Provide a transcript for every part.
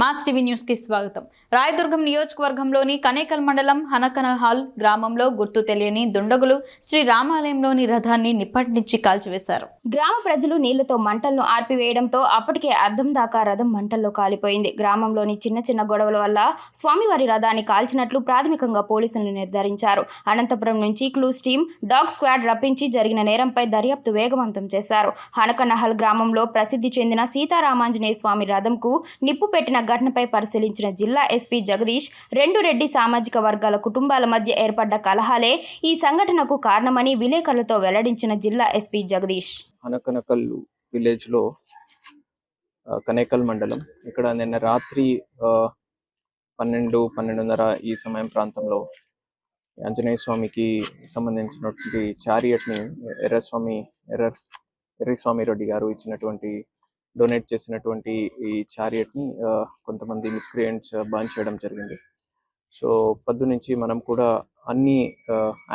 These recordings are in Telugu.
మాస్ టీవీ న్యూస్కి స్వాగతం. రాయదుర్గం నియోజకవర్గంలోని కనేకల్ మండలం హనకనహాల్ గ్రామంలో గుర్తు తెలియని దుండగులు శ్రీ రామాలయంలోని రథాన్ని నుంచి కాల్చివేశారు. గ్రామ ప్రజలు నీళ్ళతో మంటలను ఆర్పివేయడంతో అప్పటికే అర్థం దాకా రథం మంటల్లో కాలిపోయింది. గ్రామంలోని చిన్న చిన్న గొడవల వల్ల స్వామివారి రథాన్ని కాల్చినట్లు ప్రాథమికంగా పోలీసులు నిర్ధారించారు. అనంతపురం నుంచి క్లూస్ టీం డాగ్ స్క్వాడ్ రప్పించి జరిగిన నేరంపై దర్యాప్తు వేగవంతం చేశారు. హనకనహల్ గ్రామంలో ప్రసిద్ధి చెందిన సీతారామాంజనేయ స్వామి రథంకు నిప్పు పెట్టిన ఘటనపై పరిశీలించిన జిల్లా ఎస్పీ జగదీష్ రెండు రెడ్డి సామాజిక వర్గాల కుటుంబాల మధ్య ఏర్పడ్డ కలహాలే ఈ సంఘటనకు కారణమని విలేకరులతో వెల్లడించిన జిల్లా ఎస్పీ జగదీష్. అనకనకల్ విలేజ్లో కనేకల్ మండలం. ఇక్కడ నిన్న రాత్రి ఆ, పన్నెండు పన్నెండున్నర ఈ సమయం ప్రాంతంలో ఆంజనేయ స్వామికి సంబంధించినటువంటి చారియట్ని ఎర్రస్వామి ఎర్ర ఎర్రస్వామి రెడ్డి గారు ఇచ్చినటువంటి డొనేట్ చేసినటువంటి ఈ చారియట్ని కొంతమంది మిస్క్రియంట్స్ బర్న్ చేయడం జరిగింది. సో పద్దు నుంచి మనం కూడా అన్ని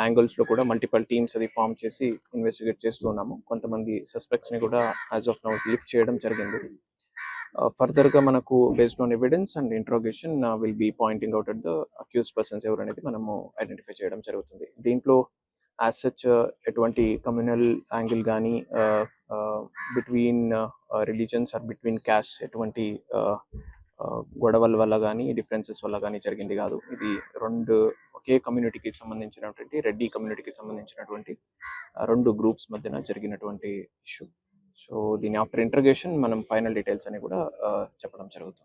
యాంగిల్స్లో కూడా మల్టిపల్ టీమ్స్ అది ఫామ్ చేసి ఇన్వెస్టిగేట్ చేస్తూ ఉన్నాము. కొంతమంది సస్పెక్ట్స్ని కూడా యాజ్ ఆఫ్ నౌ లిఫ్ట్ చేయడం జరిగింది. ఫర్దర్గా మనకు based on evidence and interrogation will be pointing out at the accused persons ఎవరు అనేది మనము ఐడెంటిఫై చేయడం జరుగుతుంది. దీంట్లో యాజ్ సచ్ ఎటువంటి కమ్యూనల్ యాంగిల్ కానీ between religions or between caste ఎటువంటి గొడవల వల్ల కానీ డిఫరెన్సెస్ వల్ల కానీ జరిగింది కాదు. ఇది రెండు ఒకే కమ్యూనిటీకి సంబంధించినటువంటి రెడ్డి కమ్యూనిటీకి సంబంధించినటువంటి రెండు గ్రూప్స్ మధ్యన జరిగినటువంటి ఇష్యూ సో దీని ఆఫ్టర్ ఇంటర్గేషన్ మనం ఫైనల్ డీటెయిల్స్ అని కూడా చెప్పడం జరుగుతుంది.